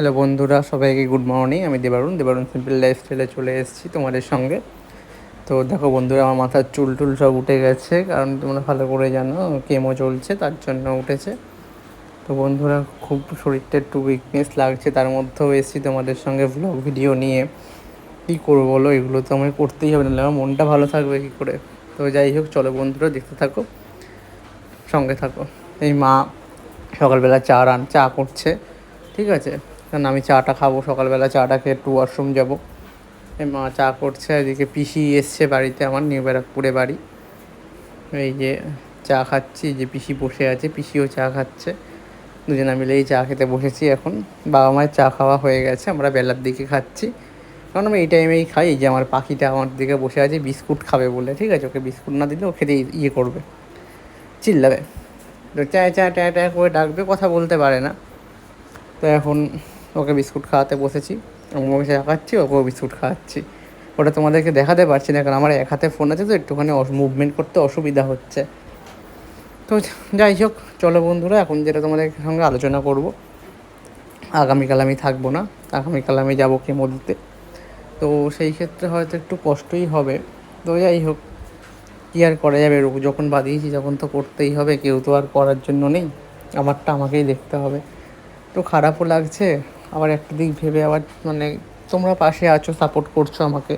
Hello বন্ধুরা, সবাইকে good morning আমি দেবারুণ দেবারুণ সিম্পল লাইফস্টাইলে চলে এসেছি তোমাদের সঙ্গে। তো দেখো বন্ধুরা, আমার মাথার চুল টুল সব উঠে গেছে, কারণ তোমরা ভালো করে জানো কেমো চলছে, তার জন্য উঠেছে। তো বন্ধুরা, খুব শরীরটা একটু উইকনেস লাগছে, তার মধ্যেও এসেছি তোমাদের সঙ্গে ব্লগ ভিডিও নিয়ে। কী করব বলো, এগুলো তো আমায় করতেই হবে না আমার মনটা ভালো থাকবে কী করে? তো যাই হোক, চলো বন্ধুরা, দেখতে থাকো, সঙ্গে থাকো। এই মা সকালবেলা চা রান, চা করছে, ঠিক আছে? কারণ আমি চাটা খাব, সকালবেলা চাটা খেয়ে একটু ওয়াশরুম যাব। মা চা করছে, এদিকে পিসি এসছে বাড়িতে আমার, নিউ ব্যারাকপুরে বাড়ি। এই যে চা খাচ্ছি যে পিসি বসে আছে, পিসিও চা খাচ্ছে। দুজনে মিলেই চা খেতে বসেছি এখন। বাবা মায়ের চা খাওয়া হয়ে গেছে, আমরা বেলার দিকে খাচ্ছি। কারণ আমি এই টাইমেই খাই যে আমার পাখিটা আমার দিকে বসে আছে, বিস্কুট খাবে বলে, ঠিক আছে? ওকে বিস্কুট না দিলে ও খেতে ইয়ে করবে, চিল্লাবে। তো চা চা ট্যা ট্যা করে ডাকবে, কথা বলতে পারে না। তো এখন ওকে বিস্কুট খাওয়াতে বসেছি। আমি খাচ্ছি ওকেও বিস্কুট খাওয়াচ্ছি। ওটা তোমাদেরকে দেখাতে পারছি না, কারণ আমার এক হাতে ফোন আছে, তো একটুখানি মুভমেন্ট করতে অসুবিধা হচ্ছে। তো যাই হোক, চলো বন্ধুরা, এখন যেটা তোমাদের সঙ্গে আলোচনা করব। আগামীকাল আমি থাকব না, আগামীকাল আমি যাব কেমো দিতে তো সেই ক্ষেত্রে হয়তো একটু কষ্টই হবে। তো যাই হোক, কী আর করা যাবে? রোগ যখন বাঁধিয়েছি যখন তো করতেই হবে, কেউ তো আর করার জন্য নেই। আমারটা আমাকেই দেখতে হবে। তো খারাপও লাগছে আবার একটা দিক ভেবে আবার মানে তোমরা পাশে আছো সাপোর্ট করছ আমাকে।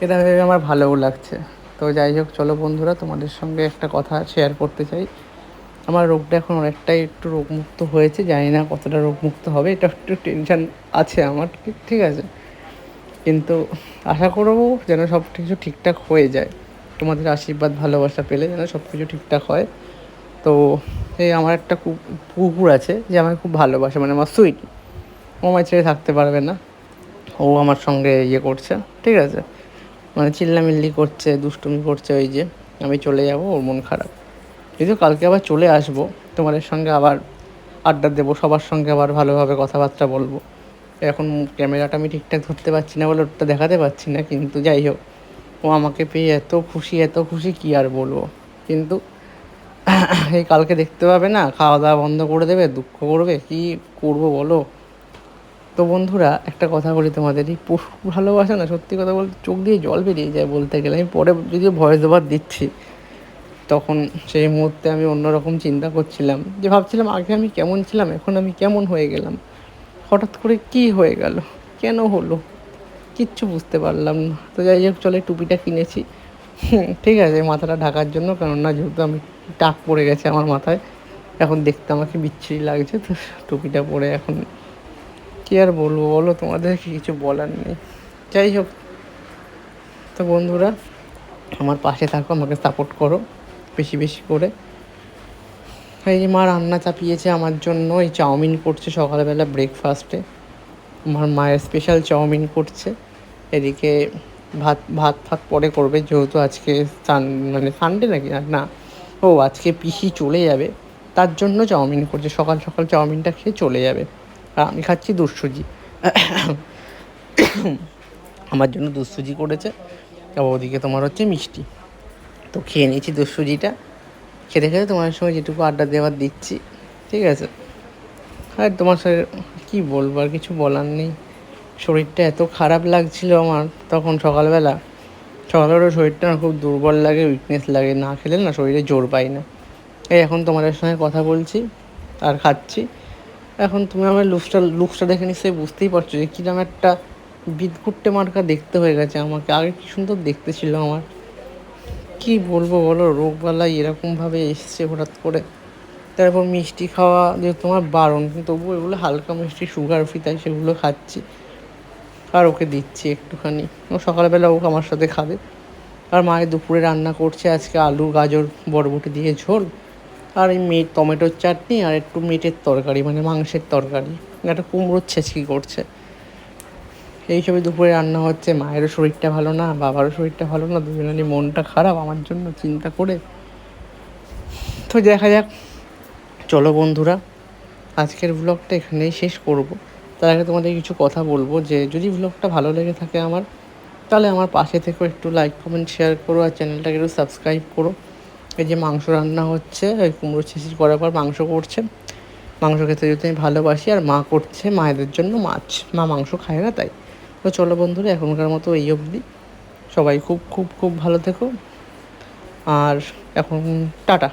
এটা ভেবে আমার ভালোও লাগছে। তো যাই হোক, চলো বন্ধুরা, তোমাদের সঙ্গে একটা কথা শেয়ার করতে চাই। আমার রোগটা এখন অনেকটাই একটু রোগমুক্ত হয়েছে, জানি না কতটা রোগমুক্ত হবে, এটা একটু টেনশান আছে আমার, ঠিক আছে। কিন্তু আশা করব যেন সব কিছু ঠিকঠাক হয়ে যায়। তোমাদের আশীর্বাদ, ভালোবাসা পেলে যেন সব কিছু ঠিকঠাক হয়। তো এই আমার একটা কুকুর আছে যে আমাকে খুব ভালোবাসে মানে আমার সুইট। ও আমায় ছেড়ে থাকতে পারবে না। ও আমার সঙ্গে ইয়ে করছে, ঠিক আছে? মানে চিল্লামিল্লি করছে, দুষ্টুমি করছে ওই যে, আমি চলে যাব, ওর মন খারাপ। যদিও কালকে আবার চলে আসব, তোমাদের সঙ্গে আবার আড্ডা দেবো, সবার সঙ্গে আবার ভালোভাবে কথাবার্তা বলব। এখন ক্যামেরাটা আমি ঠিকঠাক ধরতে পারছি না বলে ওটা দেখাতে পারছি না, কিন্তু যাই হোক, ও আমাকে পেয়ে এত খুশি এত খুশি, কী আর বলব? কিন্তু এই কালকে দেখতে পাবে না, খাওয়া দাওয়া বন্ধ করে দেবে, দুঃখ করবে, কী করব বলো? তো বন্ধুরা, একটা কথা বলি তোমাদের এই পশু ভালোবাসা না, সত্যি কথা বলতে চোখ দিয়ে জল বেরিয়ে যায় বলতে গেলে। আমি পরে যদিও ভয়েস ওভার দিচ্ছি, তখন সেই মুহূর্তে আমি অন্যরকম চিন্তা করছিলাম, যে ভাবছিলাম আগে আমি কেমন ছিলাম, এখন আমি কেমন হয়ে গেলাম। হঠাৎ করে কি হয়ে গেল? কেন হলো? কিচ্ছু বুঝতে পারলাম না। তো যাই হোক, চলে টুপিটা কিনেছি। ঠিক আছে, মাথাটা ঢাকার জন্য কেননা যেহেতু আমি টাক পড়ে গেছে আমার মাথায়, এখন দেখতে আমাকে বিচ্ছিরি লাগছে, তো টুপিটা পরে এখন কী আর বলব বলো তোমাদের কিছু বলার নেই। যাই হোক, তো বন্ধুরা, আমার পাশে থাকো, আমাকে সাপোর্ট করো, বেশি বেশি করে। এই যে মা রান্না চাপিয়েছে আমার জন্য, এই চাউমিন করছে সকালবেলা ব্রেকফাস্টে আমার মায়ের স্পেশাল চাউমিন করছে। এদিকে ভাত ভাত ফাত পরে করবে, যেহেতু আজকে সান মানে সানডে নাকি? না, ও আজকে পিসি চলে যাবে, তার জন্য চাউমিন করছে। সকাল সকাল চাউমিনটা খেয়ে চলে যাবে। আমি খাচ্ছি আমার জন্য দুঃসুজি করেছে। তারপর ওদিকে তোমার হচ্ছে মিষ্টি। তো খেয়ে নিয়েছি দুঃসুজিটা খেতে খেতে তোমার সঙ্গে যেটুকু আড্ডা দেওয়ার দিচ্ছি, ঠিক আছে? আর তোমার সাথে কী বলব, আর কিছু বলার নেই। শরীরটা এত খারাপ লাগছিল আমার তখন সকালবেলা। সকালবেলা শরীরটা আমার খুব দুর্বল লাগে উইকনেস লাগে। না খেলে না শরীরে জোর পাই না। এই এখন তোমাদের সঙ্গে কথা বলছি, আর খাচ্ছি। এখন তুমি আমার লুকসটা লুকসটা দেখে নিশ্চয়ই বুঝতেই পারছ যে কিরম একটা বিদঘুট্টে মার্কা দেখতে হয়ে গেছে আমাকে। আগে কি সুন্দর দেখতে ছিল আমার। কি বলব বলো, রোগবালাই এরকমভাবে এসছে হঠাৎ করে। তারপর মিষ্টি খাওয়া যে তোমার বারণ কিন্তু তবুও এগুলো হালকা মিষ্টি সুগার ফ্রি তাই সেগুলো খাচ্ছি। আর ওকে দিচ্ছি একটুখানি। ও সকালবেলা ও আমার সাথে খাবে। আর মায়ের দুপুরে রান্না করছে আজকে আলু, গাজর, বরবটি দিয়ে ঝোল। আর এই মেট টমেটোর চাটনি আর একটু মেটের তরকারি মানে মাংসের তরকারি। একটা কুমড়োর ছেঁচকি করছে। এই এইসবই দুপুরে রান্না হচ্ছে, মায়েরও শরীরটা ভালো না, বাবারও শরীরটা ভালো না, দুজনেরই মনটা খারাপ, আমার জন্য চিন্তা করে। তো দেখা যাক। চলো বন্ধুরা, আজকের ব্লগটা এখানেই শেষ করব। তার আগে তোমাদের কিছু কথা বলব, যে যদি ব্লগটা ভালো লেগে থাকে আমার, তাহলে আমার পাশে থেকেও একটু লাইক কমেন্ট শেয়ার করো, আর চ্যানেলটাকে একটু সাবস্ক্রাইব করো। এই যে মাংস রান্না হচ্ছে ওই কুমড়ো ছিঁচি করার পর মাংস করছে। মাংস খেতে যেহেতু আমি ভালোবাসি, আর মা করছে মায়েদের জন্য মাছ। মা মাংস খায় না তাই। তো চলো বন্ধুরা, এখনকার মতো এই অবধি। সবাই খুব খুব খুব ভালো থেকো। আর এখন টাটা।